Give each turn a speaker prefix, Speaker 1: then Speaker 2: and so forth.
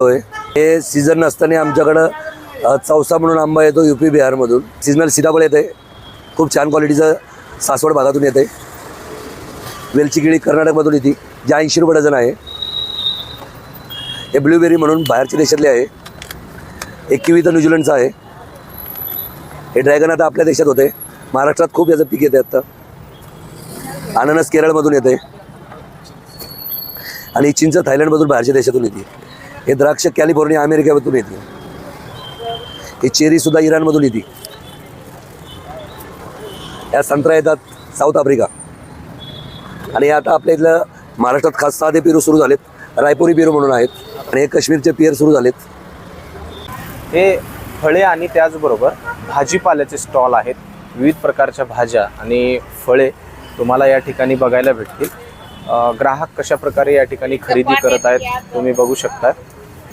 Speaker 1: हे सीझन नसताना आमच्याकडं चौसा म्हणून आंबा येतो यू पी बिहारमधून. सीजनल सीताफळ येते खूप छान क्वालिटीचं सासवड भागातून येते वेलची केळी कर्नाटकमधून येते. जे ऐंशी रुपये डझन आहे. हे ब्लूबेरी म्हणून बाहेरच्या देशातले आहे. हे किवी तर न्यूझीलंडचं आहे. हे ड्रॅगन आता आपल्या देशात होते महाराष्ट्रात खूप याचं पीक येते आता. अननस केरळमधून येते आणि चिंच थायलंडमधून बाहेरच्या देशातून येते. हे द्राक्ष कॅलिफोर्निया अमेरिकेमधून येते. हे चेरीसुद्धा इराणमधून येते. या संत्रा येतात साऊथ आफ्रिका. आणि आता आपल्या इथलं महाराष्ट्रात खास साधे पेरू सुरू झालेत. रायपुरी पेरू म्हणून आहेत. आणि हे काश्मीरचे पेर सुरू झालेत.
Speaker 2: हे फळे आणि त्याचबरोबर भाजीपाल्याचे स्टॉल आहेत. विविध प्रकारच्या भाज्या आणि फळे तुम्हाला या ठिकाणी बघायला भेटतील. ग्राहक कशा प्रकारे या ठिकाणी खरेदी करत आहेत तुम्ही बघू शकता.